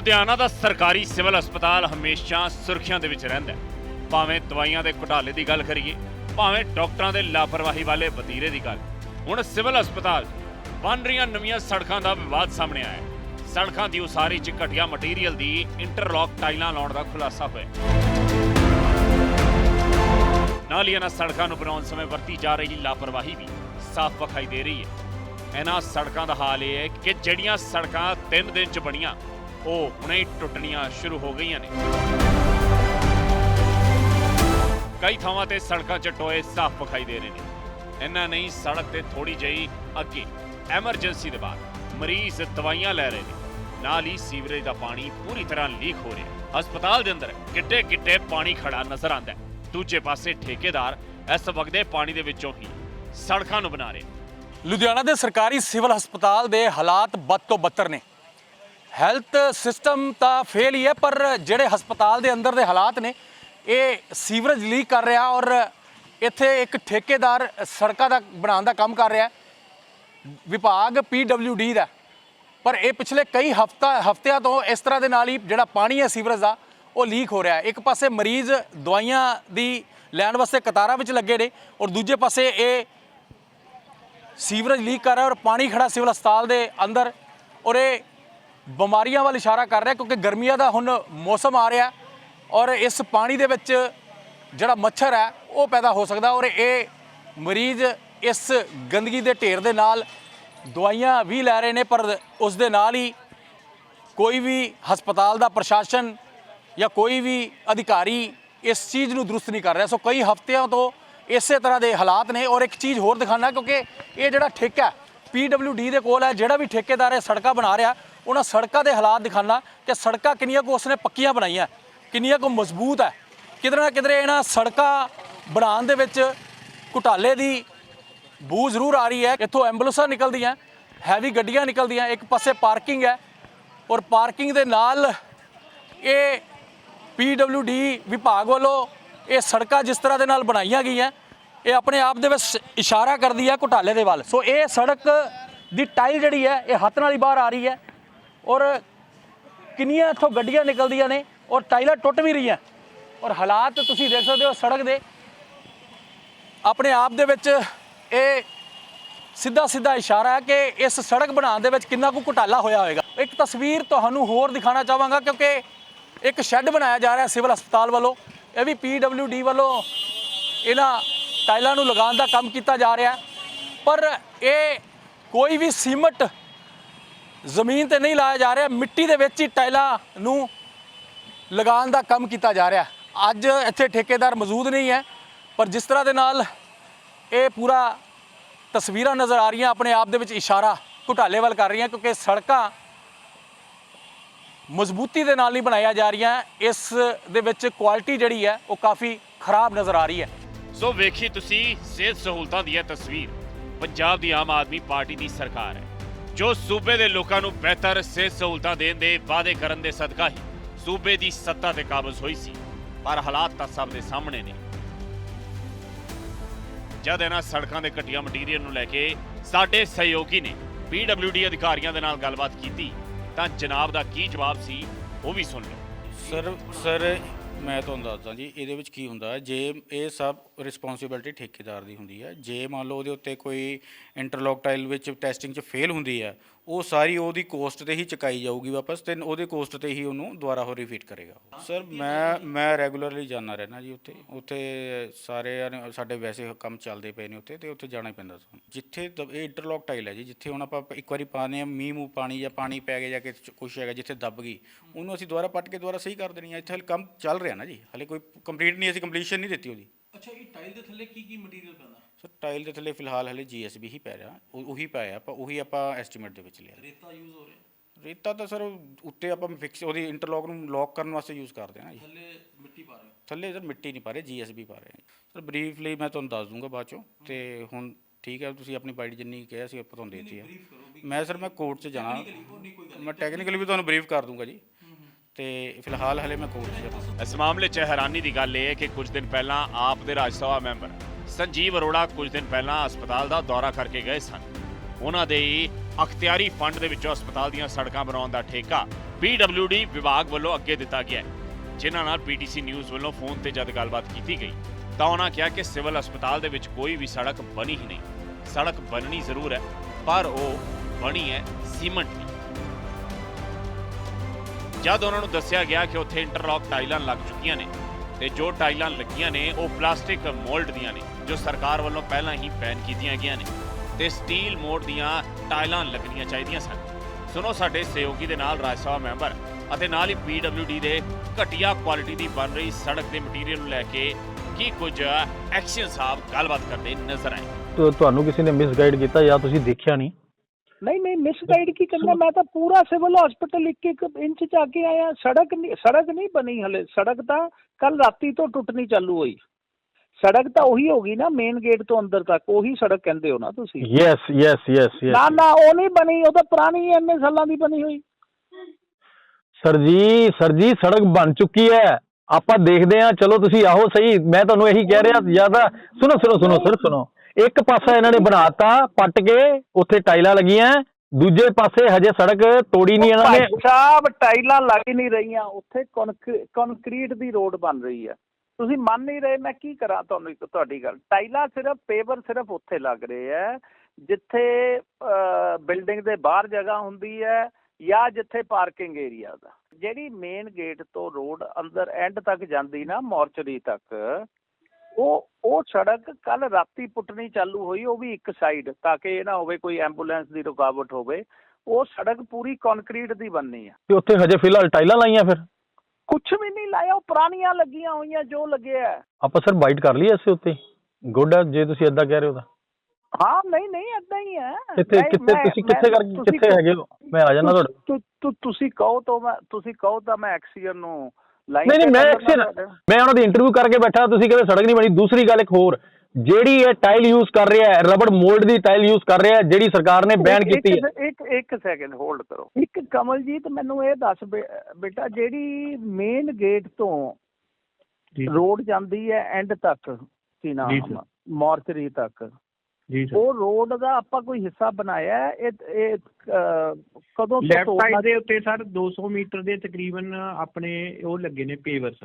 ਲੁਧਿਆਣਾ ਦਾ ਸਰਕਾਰੀ ਸਿਵਲ ਹਸਪਤਾਲ ਹਮੇਸ਼ਾ ਸੁਰਖੀਆਂ ਦੇ ਵਿੱਚ ਰਹਿੰਦਾ ਹੈ। ਭਾਵੇਂ ਦਵਾਈਆਂ ਦੇ ਘੁਟਾਲੇ ਦੀ ਗੱਲ ਕਰੀਏ, ਭਾਵੇਂ ਡਾਕਟਰਾਂ ਦੇ ਲਾਪਰਵਾਹੀ ਵਾਲੇ ਵਤੀਰੇ ਦੀ ਗੱਲ। ਹੁਣ ਸਿਵਲ ਹਸਪਤਾਲ ਬਣ ਰਹੀਆਂ ਨਵੀਆਂ ਸੜਕਾਂ ਦਾ ਵਿਵਾਦ ਸਾਹਮਣੇ ਆਇਆ ਹੈ। ਸੜਕਾਂ ਦੀ ਉਸਾਰੀ 'ਚ ਘਟੀਆ ਮਟੀਰੀਅਲ ਦੀ ਇੰਟਰਲੌਕ ਟਾਈਲਾਂ ਲਾਉਣ ਦਾ ਖੁਲਾਸਾ ਹੋਇਆ ਨਾਲ ਹੀ ਇਹਨਾਂ ਸੜਕਾਂ ਨੂੰ ਬਣਾਉਣ ਸਮੇਂ ਵਰਤੀ ਜਾ ਰਹੀ ਲਾਪਰਵਾਹੀ ਵੀ ਸਾਫ਼ ਵਿਖਾਈ ਦੇ ਰਹੀ ਹੈ। ਇਹਨਾਂ ਸੜਕਾਂ ਦਾ ਹਾਲ ਇਹ ਹੈ ਕਿ ਜਿਹੜੀਆਂ ਸੜਕਾਂ 3 ਦਿਨ 'ਚ ਬਣੀਆਂ ਉਹ ਹੁਣੇ ਹੀ ਟੁੱਟਣੀਆਂ ਸ਼ੁਰੂ ਹੋ ਗਈਆਂ ਨੇ। ਕਈ ਥਾਵਾਂ ਤੇ ਸੜਕਾਂ 'ਚ ਟੋਏ ਸਾਫ਼ ਵਿਖਾਈ ਦੇ ਰਹੇ ਨੇ। ਇੰਨਾ ਨਹੀਂ ਸੜਕ ਤੇ ਥੋੜੀ ਜਿਹੀ ਅੱਗੇ ਐਮਰਜੈਂਸੀ ਦੇ ਬਾਅਦ ਮਰੀਜ਼ ਦਵਾਈਆਂ ਲੈ ਰਹੇ ਨੇ। ਨਾਲ ਹੀ ਸੀਵਰੇਜ ਦਾ ਪਾਣੀ ਪੂਰੀ ਤਰ੍ਹਾਂ ਲੀਕ ਹੋ ਰਿਹਾ। ਹਸਪਤਾਲ ਦੇ ਅੰਦਰ ਗਿੱਟੇ ਗਿੱਟੇ ਪਾਣੀ ਖੜਾ ਨਜ਼ਰ ਆਉਂਦਾ ਹੈ। ਦੂਜੇ ਪਾਸੇ ਠੇਕੇਦਾਰ ਇਸ ਵਗਦੇ ਪਾਣੀ ਦੇ ਵਿੱਚੋਂ ਹੀ ਸੜਕਾਂ ਨੂੰ ਬਣਾ ਰਹੇ ਲੁਧਿਆਣਾ ਦੇ ਸਰਕਾਰੀ ਸਿਵਲ ਹਸਪਤਾਲ ਦੇ ਹਾਲਾਤ ਬਦ ਤੋਂ ਬੱਤਰ ਨੇ। ਹੈਲਥ ਸਿਸਟਮ ਤਾਂ ਫੇਲ ਹੀ ਹੈ, ਪਰ ਜਿਹੜੇ ਹਸਪਤਾਲ ਦੇ ਅੰਦਰ ਦੇ ਹਾਲਾਤ ਨੇ, ਇਹ ਸੀਵਰੇਜ ਲੀਕ ਕਰ ਰਿਹਾ ਔਰ ਇੱਥੇ ਇੱਕ ਠੇਕੇਦਾਰ ਸੜਕਾਂ ਦਾ ਬਣਾਉਣ ਦਾ ਕੰਮ ਕਰ ਰਿਹਾ ਹੈ। ਵਿਭਾਗ ਡੀ ਦਾ ਪਰ ਇਹ ਪਿਛਲੇ ਕਈ ਹਫਤਾ, ਹਫਤਿਆਂ ਤੋਂ ਇਸ ਤਰ੍ਹਾਂ ਦੇ ਨਾਲ ਹੀ ਜਿਹੜਾ ਪਾਣੀ ਹੈ ਸੀਵਰੇਜ ਦਾ, ਉਹ ਲੀਕ ਹੋ ਰਿਹਾ ਹੈ ਇੱਕ ਪਾਸੇ ਮਰੀਜ਼ ਦਵਾਈਆਂ ਦੀ ਲੈਣ ਵਾਸਤੇ ਕਤਾਰਾਂ ਵਿੱਚ ਲੱਗੇ ਨੇ ਔਰ ਦੂਜੇ ਪਾਸੇ ਇਹ ਸੀਵਰੇਜ ਲੀਕ ਕਰ ਰਿਹਾ ਔਰ ਪਾਣੀ ਖੜਾ ਸਿਵਲ ਹਸਪਤਾਲ ਦੇ ਅੰਦਰ ਔਰ ਇਹ ਬਿਮਾਰੀਆਂ ਵੱਲ ਇਸ਼ਾਰਾ ਕਰ ਰਿਹਾ ਕਿਉਂਕਿ ਗਰਮੀਆਂ ਦਾ ਹੁਣ ਮੌਸਮ ਆ ਰਿਹਾ ਔਰ ਇਸ ਪਾਣੀ ਦੇ ਵਿੱਚ ਜਿਹੜਾ ਮੱਛਰ ਹੈ, ਉਹ ਪੈਦਾ ਹੋ ਸਕਦਾ ਔਰ ਇਹ ਮਰੀਜ਼ ਇਸ ਗੰਦਗੀ ਦੇ ਢੇਰ ਦੇ ਨਾਲ ਦਵਾਈਆਂ ਵੀ ਲੈ ਰਹੇ ਨੇ, ਪਰ ਉਸ ਦੇ ਨਾਲ ਹੀ ਕੋਈ ਵੀ ਹਸਪਤਾਲ ਦਾ ਪ੍ਰਸ਼ਾਸਨ ਜਾਂ ਕੋਈ ਵੀ ਅਧਿਕਾਰੀ ਇਸ ਚੀਜ਼ ਨੂੰ ਦਰੁਸਤ ਨਹੀਂ ਕਰ ਰਿਹਾ। ਸੋ ਕਈ ਹਫ਼ਤਿਆਂ ਤੋਂ ਇਸੇ ਤਰ੍ਹਾਂ ਦੇ ਹਾਲਾਤ ਨੇ ਔਰ ਇੱਕ ਚੀਜ਼ ਹੋਰ ਦਿਖਾਣਾ ਕਿਉਂਕਿ ਇਹ ਜਿਹੜਾ ਠੇਕਾ ਡੀ ਦੇ ਕੋਲ ਹੈ, ਜਿਹੜਾ ਵੀ ਠੇਕੇਦਾਰ ਇਹ ਸੜਕਾਂ ਬਣਾ ਰਿਹਾ ਉਹਨਾਂ ਸੜਕਾਂ ਦੇ ਹਾਲਾਤ ਦਿਖਾਣਾ ਕਿ ਸੜਕਾਂ ਕਿੰਨੀਆਂ ਕੁ ਉਸਨੇ ਪੱਕੀਆਂ ਬਣਾਈਆਂ, ਕਿੰਨੀਆਂ ਕੁ ਮਜ਼ਬੂਤ ਹੈ। ਕਿਧਰੇ ਨਾ ਕਿਧਰੇ ਇਹਨਾਂ ਸੜਕਾਂ ਬਣਾਉਣ ਦੇ ਵਿੱਚ ਘੁਟਾਲੇ ਦੀ ਬੂ ਜ਼ਰੂਰ ਆ ਰਹੀ ਹੈ। ਇੱਥੋਂ ਐਂਬੂਲੈਂਸਾਂ ਨਿਕਲਦੀਆਂ, ਹੈਵੀ ਗੱਡੀਆਂ ਨਿਕਲਦੀਆਂ, ਇੱਕ ਪਾਸੇ ਪਾਰਕਿੰਗ ਹੈ ਔਰ ਪਾਰਕਿੰਗ ਦੇ ਨਾਲ ਇਹ ਡੀ ਵਿਭਾਗ ਵੱਲੋਂ ਇਹ ਸੜਕਾਂ ਜਿਸ ਤਰ੍ਹਾਂ ਦੇ ਨਾਲ ਬਣਾਈਆਂ ਗਈਆਂ, ਇਹ ਆਪਣੇ ਆਪ ਦੇ ਵਿੱਚ ਇਸ਼ਾਰਾ ਕਰਦੀ ਹੈ ਘੁਟਾਲੇ ਦੇ ਵੱਲ। ਸੋ ਇਹ ਸੜਕ ਦੀ ਟਾਈਲ ਜਿਹੜੀ ਹੈ, ਇਹ ਹੱਥ ਨਾਲ ਹੀ ਬਾਹਰ ਆ ਰਹੀ ਹੈ। ਔਰ ਕਿੰਨੀਆਂ ਇੱਥੋਂ ਗੱਡੀਆਂ ਨਿਕਲਦੀਆਂ ਨੇ ਔਰ ਟਾਈਲਾਂ ਟੁੱਟ ਵੀ ਰਹੀਆਂ। ਔਰ ਹਾਲਾਤ ਤੁਸੀਂ ਦੇਖ ਸਕਦੇ ਹੋ ਸੜਕ ਦੇ। ਆਪਣੇ ਆਪ ਦੇ ਵਿੱਚ ਇਹ ਸਿੱਧਾ ਸਿੱਧਾ ਇਸ਼ਾਰਾ ਹੈ ਕਿ ਇਸ ਸੜਕ ਬਣਾਉਣ ਦੇ ਵਿੱਚ ਕਿੰਨਾ ਕੁ ਘੁਟਾਲਾ ਹੋਇਆ ਹੋਵੇਗਾ ਇੱਕ ਤਸਵੀਰ ਤੁਹਾਨੂੰ ਹੋਰ ਦਿਖਾਣਾ ਚਾਹਾਂਗਾ ਕਿਉਂਕਿ ਇੱਕ ਸ਼ੈੱਡ ਬਣਾਇਆ ਜਾ ਰਿਹਾ ਸਿਵਲ ਹਸਪਤਾਲ ਵੱਲੋਂ। ਇਹ ਵੀ ਡੀ ਵੱਲੋਂ ਇਹਨਾਂ ਟਾਈਲਾਂ ਨੂੰ ਲਗਾਉਣ ਦਾ ਕੰਮ ਕੀਤਾ ਜਾ ਰਿਹਾ। ਪਰ ਇਹ ਕੋਈ ਵੀ ਸੀਮਟ ਜ਼ਮੀਨ ਤੇ ਨਹੀਂ ਲਾਇਆ ਜਾ ਰਿਹਾ, ਮਿੱਟੀ ਦੇ ਵਿੱਚ ਹੀ ਟਾਈਲਾਂ ਨੂੰ ਲਗਾਉਣ ਦਾ ਕੰਮ ਕੀਤਾ ਜਾ ਰਿਹਾ। ਅੱਜ ਇੱਥੇ ਠੇਕੇਦਾਰ ਮੌਜੂਦ ਨਹੀਂ ਹੈ, ਪਰ ਜਿਸ ਤਰ੍ਹਾਂ ਦੇ ਨਾਲ ਇਹ ਪੂਰਾ ਤਸਵੀਰਾਂ ਨਜ਼ਰ ਆ ਰਹੀਆਂ, ਆਪਣੇ ਆਪ ਦੇ ਵਿੱਚ ਇਸ਼ਾਰਾ ਘੁਟਾਲੇ ਵੱਲ ਕਰ ਰਹੀਆਂ, ਕਿਉਂਕਿ ਸੜਕਾਂ ਮਜ਼ਬੂਤੀ ਦੇ ਨਾਲ ਨਹੀਂ ਬਣਾਈਆਂ ਜਾ ਰਹੀਆਂ। ਇਸ ਦੇ ਵਿੱਚ ਕੁਆਲਿਟੀ ਜਿਹੜੀ ਹੈ, ਉਹ ਕਾਫੀ ਖਰਾਬ ਨਜ਼ਰ ਆ ਰਹੀ ਹੈ। ਸੋ ਵੇਖੀ ਤੁਸੀਂ ਸਿਹਤ ਸਹੂਲਤਾਂ ਦੀ ਇਹ ਤਸਵੀਰ। ਪੰਜਾਬ ਦੀ ਆਮ ਆਦਮੀ ਪਾਰਟੀ ਦੀ ਸਰਕਾਰ ਹੈ। ਜੋ ਸੂਬੇ ਦੇ ਲੋਕਾਂ ਨੂੰ ਬਿਹਤਰ ਸਿਹਤ ਸਹੂਲਤਾਂ ਦੇਣ ਦੇ ਵਾਅਦੇ ਕਰਨ ਦੇ ਸਦਕਾ ਹੀ ਸੂਬੇ ਦੀ ਸੱਤਾ ਤੇ ਕਾਬਜ਼ ਹੋਈ ਸੀ। ਪਰ ਹਾਲਾਤ ਤਾਂ ਸਭ ਦੇ ਸਾਹਮਣੇ ਨੇ। ਜਦ ਇਹਨਾਂ ਸੜਕਾਂ ਦੇ ਘਟੀਆ ਮਟੀਰੀਅਲ ਨੂੰ ਲੈ ਕੇ ਸਾਡੇ ਸਹਿਯੋਗੀ ਨੇ ਡੀ ਅਧਿਕਾਰੀਆਂ ਦੇ ਨਾਲ ਗੱਲਬਾਤ ਕੀਤੀ, ਤਾਂ ਜਨਾਬ ਦਾ ਕੀ ਜਵਾਬ ਸੀ, ਉਹ ਵੀ ਸੁਣ ਲਓ। ਸਰ ਸਰ, ਮੈਂ ਤੁਹਾਨੂੰ ਦੱਸਦਾ ਜੀ, ਇਹਦੇ ਵਿੱਚ ਕੀ ਹੁੰਦਾ ਜੇ ਇਹ ਸਭ ਰਿਸਪੌਂਸਿਬਿਲਟੀ ਠੇਕੇਦਾਰ ਦੀ ਹੁੰਦੀ ਹੈ। ਜੇ ਮੰਨ ਲਓ ਉਹਦੇ ਉੱਤੇ ਕੋਈ ਇੰਟਰਲੌਕ ਟਾਈਲ ਵਿੱਚ ਟੈਸਟਿੰਗ 'ਚ ਫੇਲ ਹੁੰਦੀ ਹੈ, ਉਹ ਸਾਰੀ ਉਹਦੀ ਕੋਸਟ ਤੇ ਹੀ ਚੁਕਾਈ ਜਾਊਗੀ ਵਾਪਸ ਤੇ ਉਹਦੇ ਕੋਸਟ ਤੇ ਹੀ ਉਹਨੂੰ ਦੁਬਾਰਾ ਹੋ ਰਿਫੀਟ ਕਰੇਗਾ। ਸਰ ਮੈਂ ਮੈਂ ਰੈਗੂਲਰਲੀ ਜਾਣਾ ਰਹਿਣਾ ਜੀ ਉੱਥੇ। ਉੱਥੇ ਸਾਰੇ ਸਾਡੇ ਵੈਸੇ ਕੰਮ ਚੱਲਦੇ ਪਏ ਨੇ ਉੱਥੇ ਤੇ ਉੱਥੇ ਜਾਣਾ ਪੈਂਦਾ ਸਾਨੂੰ। ਜਿੱਥੇ ਦ- ਇਹ ਇੰਟਰਲੌਕ ਟਾਈਲ ਹੈ ਜੀ, ਜਿੱਥੇ ਹੁਣ ਆਪਾਂ ਇੱਕ ਵਾਰੀ ਪਾਉਂਦੇ ਹਾਂ, ਮੀਂਹ ਮੂੰਹ ਪਾਣੀ ਜਾਂ ਪਾਣੀ ਪੈ ਗਿਆ ਜਾਂ ਕਿ ਕੁਛ ਹੈਗਾ ਜਿੱਥੇ ਦੱਬ ਗਈ, ਉਹਨੂੰ ਅਸੀਂ ਦੁਬਾਰਾ ਪੱਟ ਕੇ ਦੁਬਾਰਾ ਸਹੀ ਕਰ ਦੇਣੀ ਹੈ। ਇੱਥੇ ਹਾਲੇ ਕੰਮ ਚੱਲ ਰਿਹਾ ਨਾ ਜੀ। ਹਲੇ ਕੋਈ ਕੰਪਲੀਟ ਨਹੀਂ, ਅਸੀਂ ਕੰਪਲੀਸ਼ਨ ਨਹੀਂ ਦਿੱਤੀ ਉਹਦੀ। ਅੱਛਾ ਇਹ ਟਾਈਲ ਦੇ ਥੱਲੇ ਕੀ ਕੀ ਮਟੀਰੀਅਲ ਪੈਂਦਾ? ਸਰ ਟਾਈਲ ਦੇ ਥੱਲੇ ਫਿਲਹਾਲ ਹਲੇ ਜੀਐਸਬੀ ਹੀ ਪੈ ਰਿਹਾ ਉਹ- ਉਹੀ ਪਾਇਆ ਆਪਾਂ ਉਹੀ ਆਪਾਂ ਐਸਟੀਮੇਟ ਦੇ ਵਿੱਚ ਲਿਆ। ਰੇਤਾ ਯੂਜ਼ ਹੋ ਰਿਹਾ? ਰੇਤਾ ਤਾਂ ਸਰ ਉੱਤੇ ਆਪਾਂ ਫਿਕਸ ਉਹਦੀ ਇੰਟਰਲੌਕ ਨੂੰ ਲੌਕ ਕਰਨ ਵਾਸਤੇ ਯੂਜ਼ ਕਰਦੇ ਨਾ ਜੀ। ਥੱਲੇ ਮਿੱਟੀ ਪਾ ਰਹੇ ਹੋ। ਥੱਲੇ ਸਰ ਮਿੱਟੀ ਨਹੀਂ ਪਾ ਰਹੇ ਜੀਐਸਬੀ ਪਾ ਰਹੇ ਸਰ ਬਰੀਫਲੀ ਮੈਂ ਤੁਹਾਨੂੰ ਦੱਸ ਦੂੰਗਾ ਬਾਅਦ ਚੋਂ ਤੇ ਹੁਣ ਠੀਕ ਹੈ ਤੁਸੀਂ ਆਪਣੀ ਬਾਈਟ ਜਿੰਨੀ ਕਿਹਾ ਸੀ ਆਪਾਂ ਤੁਹਾਨੂੰ ਦੇਤੀ ਹੈ। ਮੈਂ ਸਰ ਮੈਂ ਕੋਰਟ 'ਚ ਜਾਣਾ। ਮੈਂ ਟੈਕਨੀਕਲੀ ਵੀ ਤੁਹਾਨੂੰ ਬਰੀਫ ਕਰ ਦੂੰਗਾ ਜੀ। ਤੇ ਫਿਲਹਾਲ ਹਲੇ ਮੈਂ ਕੋਰਟ 'ਚ ਜਾਣਾ ਇਸ ਮਾਮਲੇ 'ਚ ਹੈਰਾਨੀ ਦੀ ਗੱਲ ਇਹ ਹੈ ਕਿ ਕੁਝ ਦਿਨ ਪਹਿਲਾਂ ਆਪ ਦੇ ਰਾਜ ਸਭਾ ਮੈਂਬਰ ਸੰਜੀਵ ਅਰੋੜਾ ਕੁਝ ਦਿਨ ਪਹਿਲਾਂ ਹਸਪਤਾਲ ਦਾ ਦੌਰਾ ਕਰਕੇ ਗਏ ਸਨ। ਉਹਨਾਂ ਦੇ ਅਖਤਿਆਰੀ ਫੰਡ ਦੇ ਵਿੱਚੋਂ ਹਸਪਤਾਲ ਦੀਆਂ ਸੜਕਾਂ ਬਣਾਉਣ ਦਾ ਠੇਕਾ PWD ਵਿਭਾਗ ਵੱਲੋਂ ਅੱਗੇ ਦਿੱਤਾ ਗਿਆ ਹੈ, ਜਿਨ੍ਹਾਂ ਨਾਲ PTC ਨਿਊਜ਼ ਵੱਲੋਂ ਫੋਨ ਤੇ ਜਦ ਗੱਲਬਾਤ ਕੀਤੀ ਗਈ, ਤਾਂ ਉਹਨਾਂ ਕਿਹਾ ਕਿ ਸਿਵਲ ਹਸਪਤਾਲ ਦੇ ਵਿੱਚ ਕੋਈ ਵੀ ਸੜਕ ਬਣੀ ਹੀ ਨਹੀਂ। ਸੜਕ ਬਣਨੀ ਜ਼ਰੂਰ ਹੈ, ਪਰ ਉਹ ਬਣੀ ਹੈ ਸੀਮੈਂਟ ਦੀ। ਜਦ ਉਹਨਾਂ ਨੂੰ ਦੱਸਿਆ ਗਿਆ ਕਿ ਉੱਥੇ ਇੰਟਰਲੌਕ ਟਾਈਲਾਂ ਲੱਗ ਚੁੱਕੀਆਂ ਨੇ ਤੇ ਜੋ ਟਾਈਲਾਂ ਲੱਗੀਆਂ ਨੇ, ਉਹ ਪਲਾਸਟਿਕ ਮੋਲਡ ਦੀਆਂ ਨੇ, ਜੋ ਸਰਕਾਰ ਵੱਲੋਂ ਪਹਿਲਾਂ ਹੀ ਬੈਨ ਕੀਤੀਆਂ ਗਈਆਂ ਨੇ ਤੇ ਸਟੀਲ ਮੋਲਡ ਦੀਆਂ ਟਾਈਲਾਂ ਲੱਗਣੀਆਂ ਚਾਹੀਦੀਆਂ ਸਨ। ਸੁਣੋ ਸਾਡੇ ਸਹਿਯੋਗੀ ਦੇ ਨਾਲ ਰਾਜ ਸਭਾ ਮੈਂਬਰ ਅਤੇ ਨਾਲ ਹੀ PWD ਦੇ ਘਟੀਆ ਕੁਆਲਿਟੀ ਦੀ ਬਣ ਰਹੀ ਸੜਕ ਦੇ ਮਟੀਰੀਅਲ ਨੂੰ ਲੈ ਕੇ ਕੀ ਕੁਝ ਐਕਸ਼ਨ ਸਾਹਿਬ ਗੱਲਬਾਤ ਕਰਦੇ ਨਜ਼ਰ ਆਏ। ਤੁਹਾਨੂੰ ਕਿਸੇ ਨੇ ਮਿਸਗਾਈਡ ਕੀਤਾ ਜਾਂ ਤੁਸੀਂ ਦੇਖਿਆ ਨਹੀਂ? ਨਹੀਂ ਨਹੀਂ ਮਿਸਗਾਈਡ ਕੀ ਕਰਨਾ? ਮੈਂ ਤਾਂ ਪੂਰਾ ਸਿਵਲ ਹਸਪੀਟਲ ਇੱਕ ਇੱਕ ਇੰਚ ਚ ਆ ਕੇ ਆਇਆ। ਸੜਕ ਨਹੀਂ ਸੜਕ ਨਹੀਂ ਬਣੀ ਹਲੇ। ਸੜਕ ਤਾਂ ਕੱਲ ਰਾਤੀ ਤੋਂ ਟੁੱਟਣੀ ਚਾਲੂ ਹੋਈ। ਸੜਕ ਤਾਂ ਉਹੀ ਹੋਗੀ ਨਾ ਮੇਨ ਗੇਟ ਤੋਂ ਅੰਦਰ ਤੱਕ। ਉਹੀ ਸੜਕ ਕਹਿੰਦੇ ਹੋ ਨਾ ਤੁਸੀਂ। ਯੈਸ ਯੈਸ ਯੈਸ ਨਾ ਯੈਸ ਨਾ ਉਹ ਨਹੀਂ ਬਣੀ। ਉਹ ਤਾਂ ਪੁਰਾਣੀ ਇੰਨੇ ਸਾਲਾਂ ਦੀ ਬਣੀ ਹੋਈ। ਸਰ ਜੀ ਸਰ ਜੀ ਸੜਕ ਬਣ ਚੁੱਕੀ ਹੈ। ਆਪਾਂ ਦੇਖਦੇ ਹਾਂ। ਚਲੋ ਤੁਸੀਂ ਆਹੋ ਸਹੀ। ਮੈਂ ਤੁਹਾਨੂੰ ਇਹੀ ਕਹਿ ਰਿਹਾ। ਜ਼ਿਆਦਾ ਸੁਣੋ ਸੁਣੋ ਸੁਣੋ ਸਰ ਸੁਣੋ। ਇੱਕ ਪਾਸਾ ਇਹਨਾਂ ਨੇ ਬਣਾਤਾ, ਪੱਟ ਕੇ, ਉੱਥੇ ਟਾਈਲਾਂ ਲੱਗੀਆਂ। ਦੂਜੇ ਪਾਸੇ ਹਜੇ ਸੜਕ ਤੋੜੀ ਨਹੀਂ ਇਹਨਾਂ ਨੇ। ਸਾਹਿਬ, ਟਾਈਲਾਂ ਲੱਗ ਨਹੀਂ ਰਹੀਆਂ। ਉੱਥੇ ਕੰਕਰੀਟ ਦੀ ਰੋਡ ਬਣ ਰਹੀ ਹੈ। ਤੁਸੀਂ ਮੰਨ ਨਹੀਂ ਰਹੇ, ਮੈਂ ਕੀ ਕਰਾਂ ਤੁਹਾਨੂੰ ਇੱਕ ਤੁਹਾਡੀ ਗੱਲ। ਟਾਈਲਾਂ ਸਿਰਫ, ਪੇਵਰ ਸਿਰਫ ਉੱਥੇ ਲੱਗ ਰਹੇ ਹੈ, ਜਿੱਥੇ ਬਿਲਡਿੰਗ ਦੇ ਬਾਹਰ ਜਗ੍ਹਾ ਹੁੰਦੀ ਹੈ, ਜਾਂ ਜਿੱਥੇ ਪਾਰਕਿੰਗ ਏਰੀਆ ਦਾ। ਜਿਹੜੀ ਮੇਨ ਗੇਟ ਤੋਂ ਰੋਡ ਅੰਦਰ ਐਂਡ ਤੱਕ ਜਾਂਦੀ ਨਾ, ਮੋਰਚਰੀ ਤੱਕ ਉਹ ਉਹ ਸੜਕ ਕੱਲ ਰਾਤੀ ਪੁੱਟਣੀ ਚਾਲੂ ਹੋਈ ਉਹ ਵੀ ਇੱਕ ਸਾਈਡ ਤਾਂ ਕਿ ਇਹ ਨਾ ਹੋਵੇ ਕੋਈ ਐਂਬੂਲੈਂਸ ਦੀ ਰੁਕਾਵਟ ਹੋਵੇ ਉਹ ਸੜਕ ਪੂਰੀ ਕੰਕਰੀਟ ਦੀ ਬਣਨੀ ਆ। ਤੇ ਉੱਥੇ ਹਜੇ ਫਿਲਹਾਲ ਟਾਈਲਾਂ ਲਾਈਆਂ ਫਿਰ? ਕੁਝ ਵੀ ਨਹੀਂ ਲਾਇਆ ਉਹ ਪੁਰਾਣੀਆਂ ਲੱਗੀਆਂ ਹੋਈਆਂ ਜੋ ਲੱਗਿਆ। ਆਪਾਂ ਸਰ ਬਾਈਟ ਕਰ ਲਈ ਐਸੇ ਉੱਤੇ? ਗੁੱਡ ਹੈ ਜੇ ਤੁਸੀਂ ਏਦਾਂ ਕਹਿ ਰਹੇ ਹੋ ਤਾਂ। ਹਾਂ ਨਹੀਂ ਨਹੀਂ ਏਦਾਂ ਹੀ ਹੈ। ਕਿੱਥੇ ਕਿੱਥੇ ਤੁਸੀਂ ਕਿੱਥੇ ਕਰ ਕਿੱਥੇ ਹੈਗੇ ਹੋ? ਮੈਂ ਆ ਜਾਣਾ ਤੁਹਾਡੇ ਤੁਸੀਂ ਕਹੋ ਤਾਂ ਮੈਂ ਤੁਸੀਂ ਕਹੋ ਤਾਂ ਮੈਂ ਐਕਸੀਅਨ ਨੂੰ ਨਹੀਂ ਨਹੀਂ ਮੈਂ ਐਕਸ਼ਨ। ਮੈਂ ਉਹਨਾਂ ਦੀ ਇੰਟਰਵਿਊ ਕਰਕੇ ਬੈਠਾ ਤੁਸੀਂ ਕਹਿੰਦੇ ਸੜਕ ਨਹੀਂ ਬਣੀ। ਦੂਸਰੀ ਗੱਲ ਇੱਕ ਹੋਰ ਜਿਹੜੀ ਇਹ ਟਾਈਲ ਯੂਜ਼ ਕਰ ਰਿਹਾ ਹੈ ਰਬੜ ਮੋਲਡ ਦੀ ਟਾਈਲ ਯੂਜ਼ ਕਰ ਰਿਹਾ ਹੈ ਜਿਹੜੀ ਸਰਕਾਰ ਨੇ ਬੈਨ ਕੀਤੀ ਹੈ। ਇੱਕ- ਇੱਕ ਸੈਕਿੰਡ ਹੋਲਡ ਕਰੋ। ਇੱਕ ਕਮਲਜੀਤ ਮੈਨੂੰ ਇਹ ਦੱਸ ਬੇ- ਬੇਟਾ ਜਿਹੜੀ ਮੇਨ ਗੇਟ ਤੋਂ ਰੋਡ ਜਾਂਦੀ ਹੈ ਐਂਡ ਤੱਕ ਕੀ ਨਾਮ ਮੋਰਚਰੀ ਤੱਕ। ਉਹ ਰੋਡ ਦਾ ਆਪਾਂ ਕੋਈ ਹਿੱਸਾ ਬਣਾਇਆ ਹੈ? ਇਹ ਇਹ ਕਦੋਂ ਤੋਂ ਲੈਫਟ ਸਾਈਡ ਦੇ ਉੱਤੇ ਸਰ 200 ਮੀਟਰ ਦੇ ਤਕਰੀਬਨ ਆਪਣੇ ਉਹ ਲੱਗੇ ਨੇ ਪੇਵਰਸ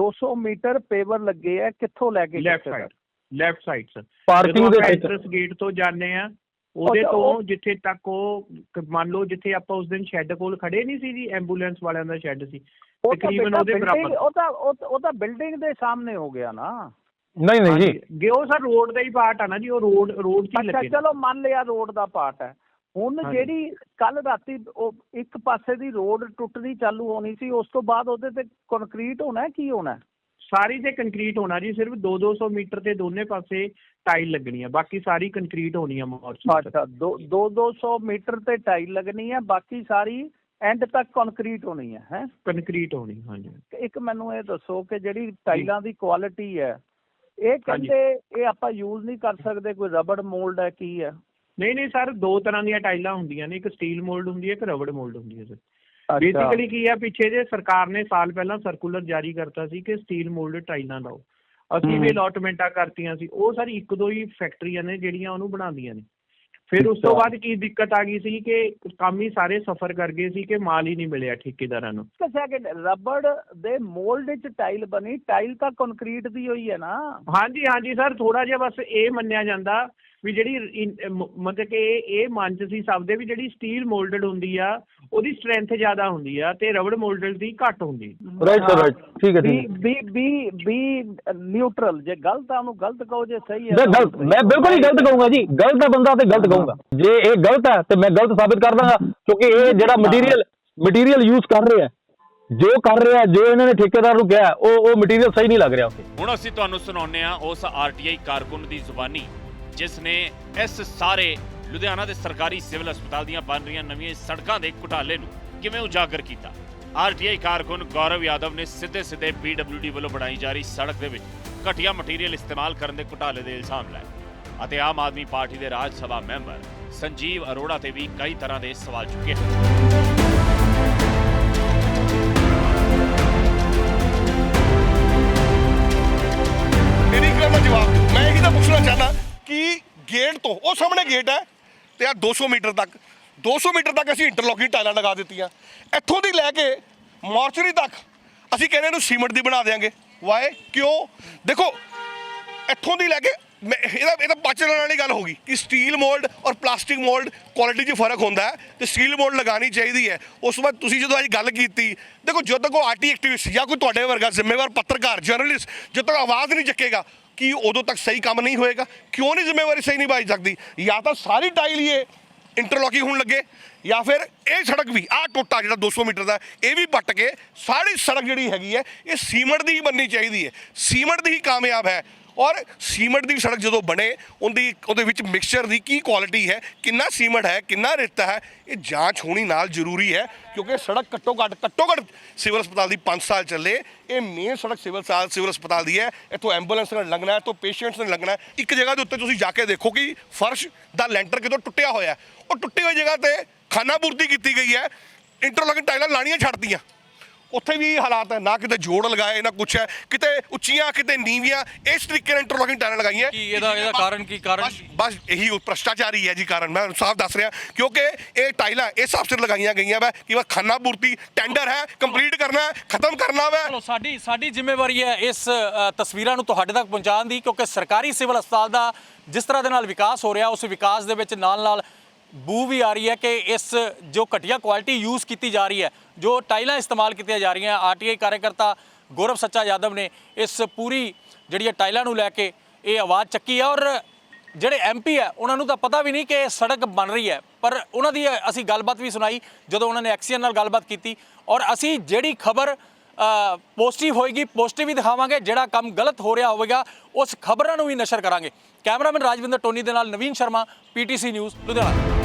200 ਮੀਟਰ ਪੇਵਰ ਲੱਗੇ ਆ ਕਿੱਥੋਂ ਲੈ ਕੇ left side left side sir. Parking ਦੇ ਵਿੱਚ। ਐਂਟਰਸ ਗੇਟ ਤੋਂ ਜਾਂਦੇ ਆ ਉਹਦੇ ਤੋਂ ਜਿੱਥੇ ਤੱਕ ਉਹ ਮੰਨ ਲਓ ਜਿੱਥੇ ਆਪਾਂ ਉਸ ਦਿਨ ਸ਼ੈੱਡ ਕੋਲ ਖੜੇ ਨਹੀਂ ਸੀ ਜੀ ਐਂਬੂਲੈਂਸ ਵਾਲਿਆਂ ਦਾ ਸ਼ੈੱਡ ਸੀ ਤਕਰੀਬਨ ਉਹਦੇ ਬਰਾਬਰ। ਉਹ ਤਾਂ- ਉਹ ਤਾਂ ਬਿਲਡਿੰਗ ਦੇ ਸਾਹਮਣੇ ਹੋ ਗਿਆ ਨਾ। ਨਹੀਂ ਨਹੀਂ ਜੀ। ਉਹ ਸਰ ਰੋਡ ਦਾ ਹੀ ਪਾਰਟ ਆ ਨਾ ਜੀ ਉਹ ਰੋਡ ਰੋਡ 'ਚ ਹੀ ਅੱਛਾ ਲੱਗੇ ਨੇ। ਚਲੋ ਮੰਨ ਲਿਆ ਰੋਡ ਦਾ ਪਾਰਟ ਹੈ। ਹੁਣ ਹਾਂਜੀ। ਜਿਹੜੀ ਕੱਲ ਰਾਤੀ ਉਹ ਇੱਕ ਪਾਸੇ ਦੀ ਰੋਡ ਟੁੱਟਣੀ ਚਾਲੂ ਹੋਣੀ ਸੀ ਉਸ ਤੋਂ ਬਾਅਦ ਉਹਦੇ ਤੇ ਕੰਕਰੀਟ ਹੋਣਾ ਹੈ, ਕੀ ਹੋਣਾ ਹੈ? ਸਾਰੀ ਤੇ ਕੰਕਰੀਟ ਹੋਣਾ ਜੀ ਸਿਰਫ 2-200 ਮੀਟਰ ਤੇ ਦੋਨੇ ਪਾਸੇ ਟਾਈਲ ਲੱਗਣੀ ਆ ਬਾਕੀ ਸਾਰੀ ਕੰਕਰੀਟ ਹੋਣੀ ਆ ਮੋਰਚਰੀ ਅੱਛਾ 2 200 ਮੀਟਰ ਤੇ ਟਾਈਲ ਲੱਗਣੀ ਹੈ ਬਾਕੀ ਸਾਰੀ ਐਂਡ ਤੱਕ ਕੰਕਰੀਟ ਹੋਣੀ ਹੈ ਹੈ? ਕੰਕਰੀਟ ਹੋਣੀ ਹਾਂਜੀ। ਇੱਕ ਮੈਨੂੰ ਇਹ ਦੱਸੋ ਕਿ ਜਿਹੜੀ ਟਾਈਲਾਂ ਦੀ ਕੁਆਲਿਟੀ ਹੈ ਇਹ ਕਹਿੰਦੇ ਇਹ ਆਪਾਂ ਯੂਜ਼ ਨਹੀਂ ਕਰ ਸਕਦੇ ਕੋਈ ਰਬੜ ਮੋਲਡ ਹੈ ਕੀ ਹੈ? ਨਹੀਂ ਨਹੀਂ ਸਰ ਦੋ ਤਰ੍ਹਾਂ ਦੀਆਂ ਟਾਈਲਾਂ ਹੁੰਦੀਆਂ ਨੇ ਇੱਕ ਸਟੀਲ ਮੋਲਡ ਹੁੰਦੀ ਹੈ ਇੱਕ ਰਬੜ ਮੋਲਡ ਹੁੰਦੀ ਹੈ ਸਰ। ਬੇਸਿਕਲੀ ਕੀ ਆ ਪਿੱਛੇ ਜੇ ਸਰਕਾਰ ਨੇ ਸਾਲ ਪਹਿਲਾਂ ਸਰਕੂਲਰ ਜਾਰੀ ਕਰਤਾ ਸੀ ਕਿ ਸਟੀਲ ਮੋਲਡ ਟਾਈਲਾਂ ਲਾਓ ਅਸੀਂ ਵੀ ਅਲਾਟਮੈਂਟਾਂ ਕਰਤੀਆਂ ਸੀ ਉਹ ਸਰ ਇੱਕ ਦੋ ਹੀ ਫੈਕਟਰੀਆਂ ਨੇ ਜਿਹੜੀਆਂ ਉਹਨੂੰ ਬਣਾਉਂਦੀਆਂ ਨੇ। ਫਿਰ ਉਸ ਤੋਂ। ਬਾਅਦ ਕੀ ਦਿੱਕਤ ਆ ਗਈ ਸੀ ਕਿ ਕੰਮ ਹੀ ਸਾਰੇ ਸਫਰ ਕਰ ਗਏ ਸੀ ਕਿ ਮਾਲ ਹੀ ਨਹੀਂ ਮਿਲਿਆ ਠੇਕੇਦਾਰਾਂ ਨੂੰ ਦੱਸਿਆ ਕਿ ਰਬੜ ਦੇ ਮੋਲਡ ਵਿੱਚ ਟਾਈਲ ਬਣੀ ਟਾਈਲ ਤਾਂ ਕੰਕਰੀਟ ਦੀ ਹੋਈ ਹੈ ਨਾ ਹਾਂਜੀ ਹਾਂਜੀ ਸਰ ਥੋੜਾ ਜਿਹਾ ਬਸ ਇਹ ਮੰਨਿਆ ਜਾਂਦਾ ਵੀ ਜਿਹੜੀ ਮਤਲਬ ਕਿ ਇਹ ਮਨ ਚ ਸੀ ਸਭ ਦੇ ਵੀ ਜਿਹੜੀ ਸਟੀਲ ਮੋਲਡਡ ਹੁੰਦੀ ਆ ਉਹਦੀ ਸਟਰੈਂਥ ਜ਼ਿਆਦਾ ਹੁੰਦੀ ਆ ਤੇ ਰਬੜ ਮੋਲਡਡ ਦੀ ਘੱਟ ਹੁੰਦੀ। ਰਾਈਟ ਸਰ ਰਾਈਟ ਠੀਕ ਹੈ ਬੀ ਠੀਕ ਬੀ ਬੀ ਬੀ ਨਿਊਟਰਲ ਜੇ ਗਲਤ ਆ ਉਹਨੂੰ ਗਲਤ ਕਹੋ ਜੇ ਸਹੀ ਹੈ ਮੈਂ ਗਲਤ ਮੈਂ ਬਿਲਕੁਲ ਹੀ ਗਲਤ ਕਹੂੰਗਾ ਜੀ। ਗਲਤ ਹੈ ਬੰਦਾ ਤੇ ਗਲਤ ਕਹੂੰਗਾ। ਜੇ ਇਹ ਗਲਤ ਹੈ ਤੇ ਮੈਂ ਗਲਤ ਸਾਬਿਤ ਕਰ ਦਾਂਗਾ ਕਿਉਂਕਿ ਇਹ ਜਿਹੜਾ ਮਟੀਰੀਅਲ ਮਟੀਰੀਅਲ ਯੂਜ਼ ਕਰ ਰਿਹਾ ਹੈ ਜੋ ਕਰ ਰਿਹਾ ਜੋ ਇਹਨਾਂ ਨੇ ਠੇਕੇਦਾਰ ਨੂੰ ਕਿਹਾ ਉਹ ਉਹ ਮਟੀਰੀਅਲ ਸਹੀ ਨਹੀਂ ਲੱਗ ਰਿਹਾ ਉੱਥੇ। ਹੁਣ ਅਸੀਂ ਤੁਹਾਨੂੰ ਸੁਣਾਉਂਦੇ ਹਾਂ ਉਸ ਆਰਟੀਆਈ ਕਾਰਕੁਨ ਦੀ ਜ਼ੁਬਾਨੀ। ਜਿਸ ਨੇ ਇਸ ਸਾਰੇ ਲੁਧਿਆਣਾ ਦੇ ਸਰਕਾਰੀ ਸਿਵਲ ਹਸਪਤਾਲ ਦੀਆਂ ਬਣ ਰਹੀਆਂ ਨਵੀਆਂ ਸੜਕਾਂ ਦੇ ਘੁਟਾਲੇ ਨੂੰ ਕਿਵੇਂ ਉਜਾਗਰ ਕੀਤਾ? ਆਰਟੀਆਈ ਕਾਰਕੁਨ ਗੌਰਵ ਯਾਦਵ ਨੇ ਸਿੱਧੇ ਸਿੱਧੇ ਪੀਡਬਲਯੂਡੀ ਵੱਲੋਂ ਬਣਾਈ ਜਾ ਰਹੀ ਸੜਕ ਦੇ ਵਿੱਚ ਘਟੀਆ ਮਟੀਰੀਅਲ ਇਸਤੇਮਾਲ ਕਰਨ ਦੇ ਘੁਟਾਲੇ ਦੇ ਇਲਜ਼ਾਮ ਲਾਏ ਅਤੇ ਆਮ ਆਦਮੀ ਪਾਰਟੀ ਦੇ ਰਾਜ ਸਭਾ ਮੈਂਬਰ ਸੰਜੀਵ ਅਰੋੜਾ ਤੇ ਵੀ ਕਈ ਤਰ੍ਹਾਂ ਦੇ ਸਵਾਲ ਚੁੱਕੇ ਹਨ। ਤੋਂ, ਉਹ ਸਾਹਮਣੇ ਗੇਟ ਹੈ ਤੇ ਆ 200 ਮੀਟਰ ਤੱਕ 200 ਮੀਟਰ ਤੱਕ ਅਸੀਂ ਇੰਟਰਲੋਕਿੰਗ ਟਾਇਲਾਂ ਲਗਾ ਦਿੱਤੀਆਂ। ਇੱਥੋਂ ਦੀ ਲੈ ਕੇ ਮੋਰਚਰੀ ਤੱਕ ਅਸੀਂ ਕਹਿੰਦੇ ਇਹਨੂੰ ਸੀਮੈਂਟ ਦੀ ਬਣਾ ਦੇਾਂਗੇ ਵਾਏ ਕਿਉਂ? ਦੇਖੋ, ਇੱਥੋਂ ਦੀ ਲੈ ਕੇ ਮੈਂ- ਇਹਦਾ ਇਹਦਾ ਪਾਚਣ ਵਾਲੀ ਗੱਲ ਹੋ ਗਈ ਕਿ ਸਟੀਲ ਮੋਲਡ ਔਰ ਪਲਾਸਟਿਕ ਮੋਲਡ ਕੁਆਲਿਟੀ 'ਚ ਫ਼ਰਕ ਹੁੰਦਾ ਹੈ ਤੇ ਸਟੀਲ ਮੋਲਡ ਲਗਾਉਣੀ ਚਾਹੀਦੀ ਹੈ। ਉਸ ਤੋਂ ਬਾਅਦ ਤੁਸੀਂ ਜਦੋਂ ਅੱਜ ਗੱਲ ਕੀਤੀ, ਦੇਖੋ, ਜਦੋਂ ਤੱਕ ਉਹ ਆਰਟੀ ਐਕਟਿਵਿਸਟ ਜਾਂ ਕੋਈ ਤੁਹਾਡੇ ਵਰਗਾ ਜ਼ਿੰਮੇਵਾਰ ਪੱਤਰਕਾਰ ਜਰਨਲਿਸਟ ਜਦੋਂ ਤੱਕ ਆਵਾਜ਼ ਨਹੀਂ ਚੱਕੇਗਾ ਕਿ ਉਦੋਂ ਤੱਕ ਸਹੀ ਕੰਮ ਨਹੀਂ ਹੋਏਗਾ? ਕਿਉਂ ਨਹੀਂ ਜ਼ਿੰਮੇਵਾਰੀ ਸਹੀ ਨਹੀਂ ਨਿਭਾਈ ਸਕਦੀ? ਜਾਂ ਤਾਂ ਸਾਰੀ ਟਾਈਲ ਹੀ ਇਹ ਇੰਟਰਲੋਕਿੰਗ ਹੋਣ ਲੱਗੇ, ਜਾਂ ਫਿਰ ਇਹ ਸੜਕ ਵੀ, ਆਹ ਟੋਟਾ ਜਿਹੜਾ 200 ਮੀਟਰ ਦਾ, ਇਹ ਵੀ ਪੱਟ ਕੇ ਸਾਰੀ ਸੜਕ ਜਿਹੜੀ ਹੈਗੀ ਹੈ, ਇਹ ਸੀਮੈਂਟ ਦੀ ਹੀ ਬਣਨੀ ਚਾਹੀਦੀ ਹੈ। ਸੀਮੈਂਟ ਦੀ ਹੀ ਕਾਮਯਾਬ ਹੈ। ਔਰ ਸੀਮੈਂਟ ਦੀ ਸੜਕ ਜਦੋਂ ਬਣੇ, ਉਹਦੀ, ਉਹਦੇ ਵਿੱਚ ਮਿਕਸਚਰ ਦੀ ਕੀ ਕੁਆਲਿਟੀ ਹੈ, ਕਿੰਨਾ ਸੀਮੈਂਟ ਹੈ, ਕਿੰਨਾ ਰੇਤਾ ਹੈ, ਇਹ ਜਾਂਚ ਹੋਣੀ ਨਾਲ ਜ਼ਰੂਰੀ ਹੈ, ਕਿਉਂਕਿ ਸੜਕ ਘੱਟੋ ਘੱਟ ਘੱਟੋ ਘੱਟ ਸਿਵਲ ਹਸਪਤਾਲ ਦੀ 5 ਸਾਲ ਚੱਲੇ। ਇਹ ਮੇਨ ਸੜਕ ਸਿਵਲ ਸਾਲ, ਸਿਵਲ ਹਸਪਤਾਲ ਦੀ ਹੈ। ਇੱਥੋਂ ਐਂਬੂਲੈਂਸ ਨਾਲ ਲੰਘਣਾ, ਇੱਥੋਂ ਪੇਸ਼ੈਂਟਸ ਨਾਲ ਲੰਘਣਾ। ਇੱਕ ਜਗ੍ਹਾ ਦੇ ਉੱਤੇ ਤੁਸੀਂ ਜਾ ਕੇ ਦੇਖੋ ਕਿ ਫਰਸ਼ ਦਾ ਲੈਂਟਰ ਕਿਤੋਂ ਟੁੱਟਿਆ ਹੋਇਆ ਉਹ ਟੁੱਟੀ ਹੋਈ ਜਗ੍ਹਾ ਤੇ ਖਾਨਾਪੂਰਤੀ ਕੀਤੀ ਗਈ ਹੈ। ਇੰਟਰਲੋਕਿੰਗ ਟਾਈਲਾਂ ਲਾਣੀਆਂ ਛੱਡਦੀਆਂ ਉੱਥੇ ਵੀ ਹਾਲਾਤ ਹੈ ਨਾ ਕਿਤੇ ਜੋੜ ਲਗਾਏ ਨਾ ਕੁਛ ਹੈ। ਕਿਤੇ ਉੱਚੀਆਂ ਕਿਤੇ ਨੀਵੀਆਂ ਇਸ ਤਰੀਕੇ ਨਾਲ ਇੰਟਰਲੋਕਿੰਗ ਟਾਈਲਾਂ ਲਗਾਈਆਂ। ਕੀ ਇਹਦਾ ਇਹਦਾ ਕਾਰਨ ਕੀ ਕਾਰਨ ਬਸ ਬਸ ਇਹੀ ਉਹ ਭ੍ਰਸ਼ਟਾਚਾਰੀ ਹੈ ਜੀ ਕਾਰਨ। ਮੈਂ ਸਾਫ਼ ਦੱਸ ਰਿਹਾ ਕਿਉਂਕਿ ਇਹ ਟਾਈਲਾਂ ਇਸ ਹਿਸਾਬ ਸਿਰ ਲਗਾਈਆਂ ਗਈਆਂ ਵਾ ਕਿ ਵਾ ਖਾਨਾ ਪੂਰਤੀ ਟੈਂਡਰ ਹੈ ਕੰਪਲੀਟ ਕਰਨਾ ਹੈ ਖਤਮ ਕਰਨਾ ਵਾ। ਚਲੋ ਸਾਡੀ ਸਾਡੀ ਜ਼ਿੰਮੇਵਾਰੀ ਹੈ ਇਸ ਅ, ਤਸਵੀਰਾਂ ਨੂੰ ਤੁਹਾਡੇ ਤੱਕ ਪਹੁੰਚਾਉਣ ਦੀ ਕਿਉਂਕਿ ਸਰਕਾਰੀ ਸਿਵਲ ਹਸਪਤਾਲ ਦਾ ਜਿਸ ਤਰ੍ਹਾਂ ਦੇ ਨਾਲ ਵਿਕਾਸ ਹੋ ਰਿਹਾ ਉਸ ਵਿਕਾਸ ਦੇ ਵਿੱਚ ਨਾਲ ਨਾਲ ਬੂ ਵੀ ਆ ਰਹੀ ਹੈ ਕਿ ਇਸ ਜੋ ਘਟੀਆ ਕੁਆਲਿਟੀ ਯੂਜ਼ ਕੀਤੀ ਜਾ ਰਹੀ ਹੈ, ਜੋ ਟਾਈਲਾਂ ਇਸਤੇਮਾਲ ਕੀਤੀਆਂ ਜਾ ਰਹੀਆਂ ਆਰਟੀਆਈ ਕਾਰਜਕਰਤਾ ਗੌਰਵ ਸੱਚਾ ਯਾਦਵ ਨੇ ਇਸ ਪੂਰੀ ਜਿਹੜੀ ਇਹ ਟਾਈਲਾਂ ਨੂੰ ਲੈ ਕੇ ਇਹ ਆਵਾਜ਼ ਚੱਕੀ ਹੈ ਔਰ ਜਿਹੜੇ ਐਮਪੀ ਹੈ, ਉਹਨਾਂ ਨੂੰ ਤਾਂ ਪਤਾ ਵੀ ਨਹੀਂ ਕਿ ਇਹ ਸੜਕ ਬਣ ਰਹੀ ਹੈ, ਪਰ ਉਹਨਾਂ ਦੀ ਅਸੀਂ ਗੱਲਬਾਤ ਵੀ ਸੁਣਾਈ, ਜਦੋਂ ਉਹਨਾਂ ਨੇ ਐਕਸੀਅਨ ਨਾਲ ਗੱਲਬਾਤ ਕੀਤੀ ਔਰ ਅਸੀਂ ਜਿਹੜੀ ਖਬਰ ਪੋਜ਼ਿਟਿਵ ਹੋਏਗੀ ਪੋਜ਼ਿਟਿਵ ਹੀ ਦਿਖਾਵਾਂਗੇ, ਜਿਹੜਾ ਕੰਮ ਗਲਤ ਹੋ ਰਿਹਾ ਹੋਵੇਗਾ, ਉਸ ਖਬਰਾਂ ਨੂੰ ਵੀ ਨਸ਼ਰ ਕਰਾਂਗੇ। ਕੈਮਰਾਮੈਨ ਰਾਜਵਿੰਦਰ ਟੋਨੀ ਦੇ ਨਾਲ ਨਵੀਨ ਸ਼ਰਮਾ ਪੀਟੀਸੀ ਨਿਊਜ਼ ਲੁਧਿਆਣਾ।